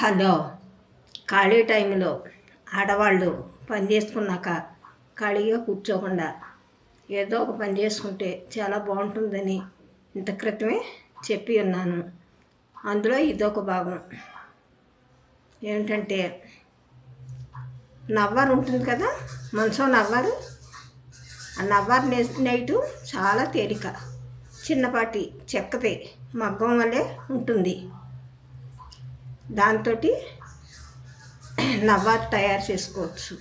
Hello. ఖాళీ టైంలో ఆడవాళ్ళు పని చేసుకున్నాక ఖాళీగా కూర్చోకుండా ఏదో ఒక పని చేసుకుంటే చాలా బాగుంటుందని ఇంత క్రితమే చెప్పి ఉన్నాను. అందులో ఇదొక భాగం. ఏమిటంటే నవ్వారు ఉంటుంది కదా? మనసులో నవ్వారు? ఆ నవ్వారు నైటు చాలా తేలిక. చిన్నపాటి చెక్కది మగ్గం వల్లే ఉంటుంది. దాంతో నవ్వారు తయారు చేసుకోవచ్చు.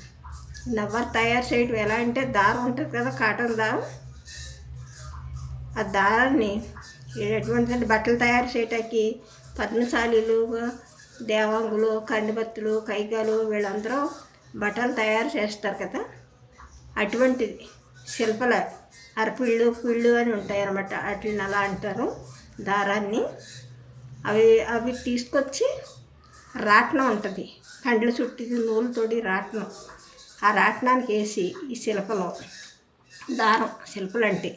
నవ్వారు తయారు చేయడం ఎలా అంటే దారం ఉంటుంది కదా కాటన్ దారం. ఆ దారాన్ని ఎటువంటి బట్టలు తయారు చేయటానికి పద్మశాలీలు దేవాంగులు కందిబత్తులు కైగాలు వీళ్ళందరూ బట్టలు తయారు చేస్తారు కదా. అటువంటిది శిల్పల అరపిళ్ళు పిళ్ళు అని ఉంటాయి అన్నమాట వాటిని అలా అంటారు దారాన్ని. అవి అవి తీసుకొచ్చి రాట్నం ఉంటుంది. కండ్ల చుట్టి నూలుతోటి రాట్నం. ఆ రాట్నానికి వేసి ఈ శిల్పలో దారం శిల్పలు అంటే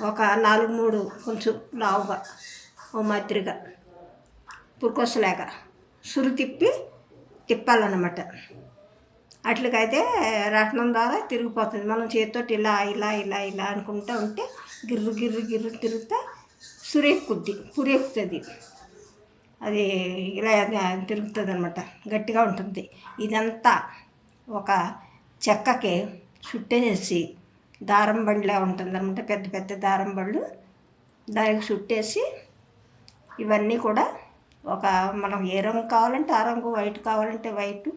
ఒక నాలుగు మూడు కొంచెం లావుగా ఓ మాదిరిగా పురుకొసలేక సురు తిప్పి తిప్పాలన్నమాట. అట్లకైతే రత్నం ద్వారా తిరిగిపోతుంది. మనం చేతితో ఇలా ఇలా ఇలా ఇలా అనుకుంటూ ఉంటే గిర్రు గిర్రు గిర్రు తిరుగుతా సురేక్కుద్ది పురేక్కుతుంది అది ఇలా తిరుగుతుంది అనమాట గట్టిగా ఉంటుంది. ఇదంతా ఒక చెక్కకి చుట్టేసి దారం బండిలా ఉంటుంది అనమాట పెద్ద పెద్ద దారం బళ్ళు దానికి చుట్టేసి ఇవన్నీ కూడా ఒక మనం ఏ రంగు కావాలంటే ఆ రంగు వైట్ కావాలంటే వైట్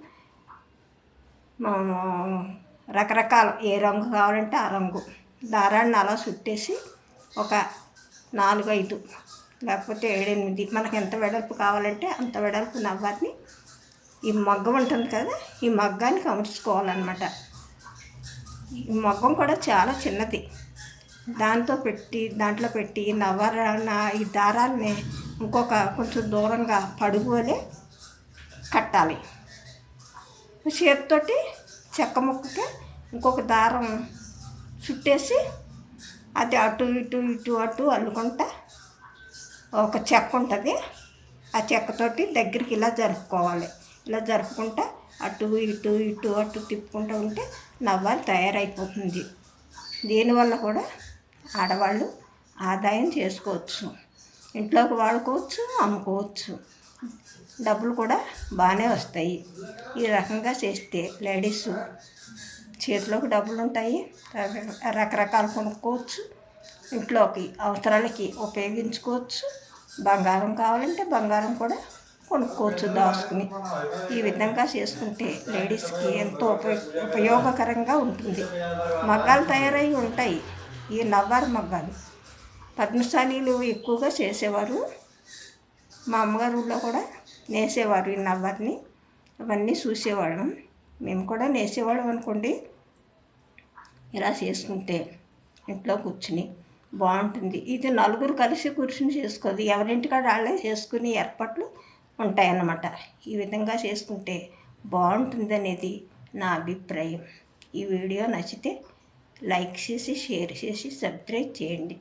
రకరకాల ఏ రంగు కావాలంటే ఆ రంగు దారాన్ని అలా చుట్టేసి ఒక నాలుగు ఐదు లేకపోతే ఏడెనిమిది మనకు ఎంత వెడల్పు కావాలంటే అంత వెడల్పు నవ్వారిని ఈ మగ్గం ఉంటుంది కదా ఈ మగ్గానికి అమర్చుకోవాలన్నమాట ఈ మగ్గం కూడా చాలా చిన్నది. దాంతో పెట్టి దాంట్లో పెట్టి నవ్వర ఈ దారాన్ని ఇంకొక కొంచెం దూరంగా పడుకోలే కట్టాలి. చేతితోటి చెక్క ముక్కకి ఇంకొక దారం చుట్టేసి అది అటు ఇటు ఇటు అటు అల్లుకుంటా ఒక చెక్క ఉంటుంది. ఆ చెక్కతోటి దగ్గరికి ఇలా జరుపుకోవాలి. ఇలా జరుపుకుంటా అటు ఇటు ఇటు అటు తిప్పుకుంటూ ఉంటే నవ్వాలి తయారైపోతుంది. దీనివల్ల కూడా ఆడవాళ్ళు ఆదాయం చేసుకోవచ్చు. ఇంట్లోకి వాడుకోవచ్చు అమ్ముకోవచ్చు. డబ్బులు కూడా బాగానే వస్తాయి. ఈ రకంగా చేస్తే లేడీస్ చేతిలోకి డబ్బులు ఉంటాయి. రకరకాలు కొనుక్కోవచ్చు. ఇంట్లోకి అవసరాలకి ఉపయోగించుకోవచ్చు. బంగారం కావాలంటే బంగారం కూడా కొనుక్కోవచ్చు దాచుకుని ఈ విధంగా చేసుకుంటే లేడీస్కి ఎంతో ఉపయోగ ఉపయోగకరంగా ఉంటుంది. మగ్గాలు తయారై ఉంటాయి. ఈ నవ్వారు మగ్గాలు. పద్మశాలీలు ఎక్కువగా చేసేవారు. మా అమ్మగారు ఊళ్ళో కూడా నేసేవారు ఈ నవ్వారిని. అవన్నీ చూసేవాళ్ళం. మేము కూడా నేసేవాళ్ళం అనుకోండి. ఇలా చేసుకుంటే ఇంట్లో కూర్చుని బాగుంటుంది. ఇది నలుగురు కలిసి కూర్చుని చేసుకోదు ఎవరింటికాడ వాళ్ళే చేసుకునే ఏర్పాట్లు ఉంటాయన్నమాట. ఈ విధంగా చేసుకుంటే బాగుంటుంది అనేది నా అభిప్రాయం. ఈ వీడియో నచ్చితే లైక్ చేసి షేర్ చేసి సబ్స్క్రైబ్ చేయండి.